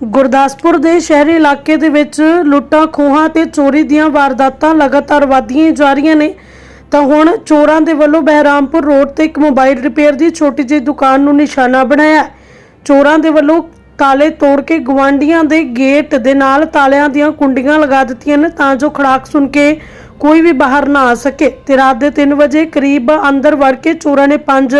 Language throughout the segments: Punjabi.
ਗੁਰਦਾਸਪੁਰ ਦੇ ਸ਼ਹਿਰੀ ਇਲਾਕੇ ਦੇ ਵਿੱਚ ਲੁੱਟਾਂ, ਖੋਹਾਂ ਤੇ ਚੋਰੀ ਦੀਆਂ ਵਾਰਦਾਤਾਂ ਲਗਾਤਾਰ ਵਧੀਆਂ ਜਾ ਰਹੀਆਂ ਨੇ। ਤਾਂ ਹੁਣ ਚੋਰਾਂ ਦੇ ਵੱਲੋਂ ਬਹਿਰਾਮਪੁਰ ਰੋਡ ਤੇ ਇੱਕ ਮੋਬਾਈਲ ਰਿਪੇਅਰ ਦੀ ਛੋਟੀ ਜਿਹੀ ਦੁਕਾਨ ਨੂੰ ਨਿਸ਼ਾਨਾ ਬਣਾਇਆ ਚੋਰਾਂ ਦੇ ਵੱਲੋਂ ਤਾਲੇ ਤੋੜ ਕੇ ਗਵਾਂਡੀਆਂ ਦੇ ਗੇਟ ਦੇ ਨਾਲ ਤਾਲਿਆਂ ਦੀਆਂ ਕੁੰਡੀਆਂ ਲਗਾ ਦਿੱਤੀਆਂ ਨੇ ਤਾਂ ਜੋ ਖੜਾਕ ਸੁਣ ਕੇ ਕੋਈ ਵੀ ਬਾਹਰ ਨਾ ਆ ਸਕੇ। ਤੇ ਰਾਤ ਦੇ 3 ਵਜੇ ਕਰੀਬ ਅੰਦਰ ਵੜ ਕੇ ਚੋਰਾਂ ਨੇ ਪੰਜ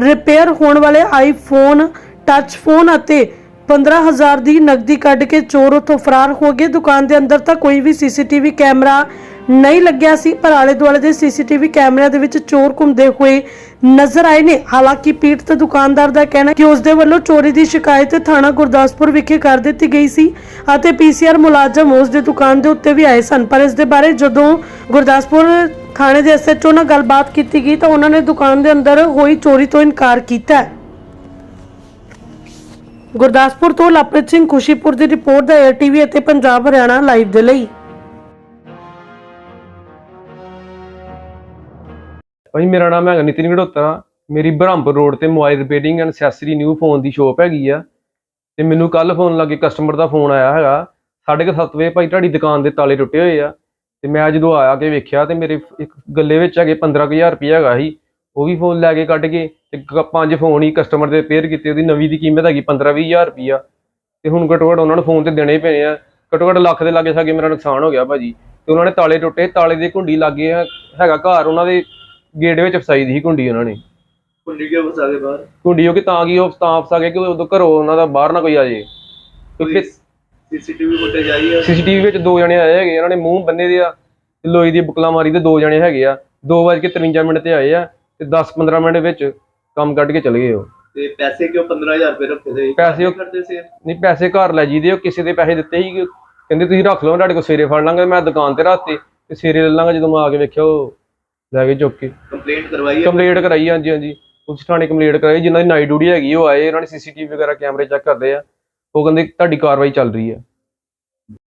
ਰਿਪੇਅਰ ਹੋਣ ਵਾਲੇ ਆਈਫੋਨ, ਟੱਚ ਫੋਨ ਅਤੇ 15000 ਦੀ ਨਕਦੀ ਕੱਢ ਕੇ ਚੋਰ ਉੱਥੋਂ ਫਰਾਰ ਹੋ ਗਏ। ਦੁਕਾਨ ਦੇ ਅੰਦਰ ਤਾਂ ਕੋਈ ਵੀ ਸੀਸੀਟੀਵੀ ਕੈਮਰਾ ਨਹੀਂ ਲੱਗਿਆ ਸੀ, ਪਰ ਆਲੇ ਦੁਆਲੇ ਦੇ ਸੀਸੀਟੀਵੀ ਕੈਮਰਿਆਂ ਦੇ ਵਿੱਚ ਚੋਰ ਘੁੰਮਦੇ ਹੋਏ ਨਜ਼ਰ ਆਏ ਨੇ। ਹਾਲਾਂਕਿ ਪੀੜਤ ਦੁਕਾਨਦਾਰ ਦਾ ਕਹਿਣਾ ਕਿ ਉਸ ਦੇ ਵੱਲੋਂ ਚੋਰੀ ਦੀ ਸ਼ਿਕਾਇਤ ਥਾਣਾ ਗੁਰਦਾਸਪੁਰ ਵਿਖੇ ਕਰ ਦਿੱਤੀ ਗਈ ਸੀ ਅਤੇ ਪੀਸੀਆਰ ਮੁਲਾਜ਼ਮ ਉਸ ਦੀ ਦੁਕਾਨ ਦੇ ਉੱਤੇ ਵੀ ਆਏ ਸਨ। ਪਰ ਇਸ ਦੇ ਬਾਰੇ ਜਦੋਂ ਗੁਰਦਾਸਪੁਰ ਥਾਣੇ ਦੇ ਐਸਐਚਓ ਨਾਲ ਗੱਲਬਾਤ ਕੀਤੀ ਗਈ ਤਾਂ ਉਹਨਾਂ ਨੇ ਦੁਕਾਨ ਦੇ ਅੰਦਰ ਹੋਈ ਚੋਰੀ ਤੋਂ ਇਨਕਾਰ ਕੀਤਾ ਗੁਰਦਾਸਪੁਰ ਤੋਂ ਲਵਪ੍ਰੀਤ ਸਿੰਘ ਖੁਸ਼ੀਪੁਰ ਦੀ ਰਿਪੋਰਟ ਦਾ ਏਟੀਵੀ ਅਤੇ ਪੰਜਾਬ ਹਰਿਆਣਾ ਲਾਈਵ ਦੇ ਲਈ। ਭਾਈ, ਮੇਰਾ ਨਾਮ ਹੈਗਾ ਨਿਤਿਨ ਘੜੋਤਰਾ ਮੇਰੀ ਬ੍ਰਹਮਪੁਰ ਰੋਡ ਤੇ mobile repairing and accessory new phone the shop ਹੈਗੀ ਆ। ਤੇ ਮੈਨੂੰ ਕੱਲ ਫੋਨ ਲੱਗੇ ਕਸਟਮਰ ਦਾ ਫੋਨ ਆਇਆ ਹੈਗਾ। ਸਾਢੇ ਕੁ ਸੱਤ ਵਜੇ ਭਾਈ, ਤੁਹਾਡੀ ਦੁਕਾਨ ਦੇ ਤਾਲੇ ਟੁੱਟੇ ਹੋਏ ਆ। ਤੇ ਮੈਂ ਜਦੋਂ ਆਇਆ ਕੇ ਵੇਖਿਆ ਤੇ ਮੇਰੇ ਇੱਕ ਗੱਲੇ ਵਿੱਚ ਹੈਗੇ 15000 ਰੁਪਏ ਹੈਗਾ ਸੀ। ਉਹ ਵੀ ਫੋਨ ਲੈ ਕੇ ਕੱਢ ਕੇ ਤੇ ਕ- ਪੰਜ ਫੋਨ ਹੀ ਕਸਟਮਰ ਦੇ ਰਿਪੇਅਰ ਕੀਤੇ ਉਹਦੀ ਨਵੀਂ ਦੀ ਕੀਮਤ ਹੈਗੀ 15-20000 ਰੁਪਈਆ। ਤੇ ਹੁਣ ਘੱਟੋ ਘੱਟ ਉਹਨਾਂ ਨੂੰ ਫੋਨ ਤੇ ਦੇਣੇ ਹੀ ਪੈਣੇ ਆ। ਘੱਟੋ ਘੱਟ ਲੱਖ ਦੇ ਲਾਗੇ ਸਾਗੇ ਮੇਰਾ ਨੁਕਸਾਨ ਹੋ ਗਿਆ ਭਾਜੀ। ਤੇ ਉਹਨਾਂ ਨੇ ਤਾਲੇ ਟੁੱਟੇ ਤਾਲੇ ਦੇ ਕੁੰਡੀ ਲੱਗੇ ਹੈਗਾ ਘਰ ਉਹਨਾਂ ਦੇ ਗੇਟ ਵਿੱਚ ਫਸਾਈ ਦੀ ਸੀ ਕੁੰਡੀ ਉਹਨਾਂ ਨੇ। ਕੁੰਡੀ ਕਿਉਂ ਫਸਾ ਕੇ ਬਾਹਰ? ਕੁੰਡੀ ਉਹ ਕਿ ਤਾਂ ਕੀ ਉਹ ਤਾਂ ਫਸਾ ਗਏ ਕਿ ਉਦੋਂ ਘਰੋਂ ਉਹਨਾਂ ਦਾ ਬਾਹਰ ਨਾ ਕੋਈ ਆ ਜੇ। ਕਿਉਂਕਿ ਸੀਸੀਟੀਵੀ ਫੁਟੇਜ ਆਈ ਹੈ ਸੀਸੀਟੀਵੀ ਵਿੱਚ ਦੋ ਜਣੇ ਆਏ ਹੈਗੇ ਉਹਨਾਂ ਨੇ ਮੂੰਹ ਬੰਨੇ ਦੇ ਆ। ਤੇ ਲੋਈ ਦੀ ਬੁਕਲਾ ਮਾਰੀ ਤੇ ਦੋ ਜਣੇ ਹੈਗੇ ਆ। 2:53 ਮਿੰਟ ਤੇ ਆਏ ਆ। ਤੇ 10-15 ਮਿੰਟ ਵਿੱਚ ਕੰਮ ਕੱਢ ਕੇ ਚਲੇ ਗਏ ਉਹ। ਤੇ ਪੈਸੇ ਕਿਉਂ 15000 ਰੁਪਏ ਰੱਖੇ ਸੀ? ਪੈਸੇ ਉਹ- ਕਰਦੇ ਸੀ? ਨਹੀਂ ਪੈਸੇ ਘਰ ਲੈ ਜੀਦੇ ਉਹ ਕਿਸੇ ਦੇ ਪੈਸੇ ਦਿੱਤੇ ਸੀ। ਕਿ ਕਹਿੰਦੇ ਤੁਸੀਂ ਰੱਖ ਲਓ ਤੁਹਾਡੇ ਕੋਲ ਸਵੇਰੇ ਫੜ ਲਾਂਗੇ ਮੈਂ ਦੁਕਾਨ ਤੇ ਰੱਖਤੇ ਤੇ ਸਵੇਰੇ ਲੈ ਲਾਂਗਾ ਜਦੋਂ ਮੈਂ ਆ ਕੇ ਵੇਖਿਆ ਉਹ ਲੈ ਕੇ ਚੁੱਕ ਕੇ। ਕੰਪਲੇਂਟ ਕਰਵਾਈ ਹੈ? ਕੰਪਲੀਟ ਕਰਾਈ ਹਾਂਜੀ ਹਾਂਜੀ। ਪੁਲਿਸ ਥਾਣੇ ਕੰਪਲੀਟ ਕਰਾਈ ਜਿਨ੍ਹਾਂ ਦੀ ਨਾਈਟ ਡਿਊਟੀ ਹੈਗੀ ਉਹ ਆਏ ਉਹਨਾਂ ਨੇ ਸੀਸੀਟੀਵੀ ਵਗੈਰਾ ਕੈਮਰੇ ਚੈੱਕ ਕਰਦੇ ਆ। ਉਹ ਕਹਿੰਦੇ ਤੁਹਾਡੀ ਕਾਰਵਾਈ ਚੱਲ ਰਹੀ ਹੈ।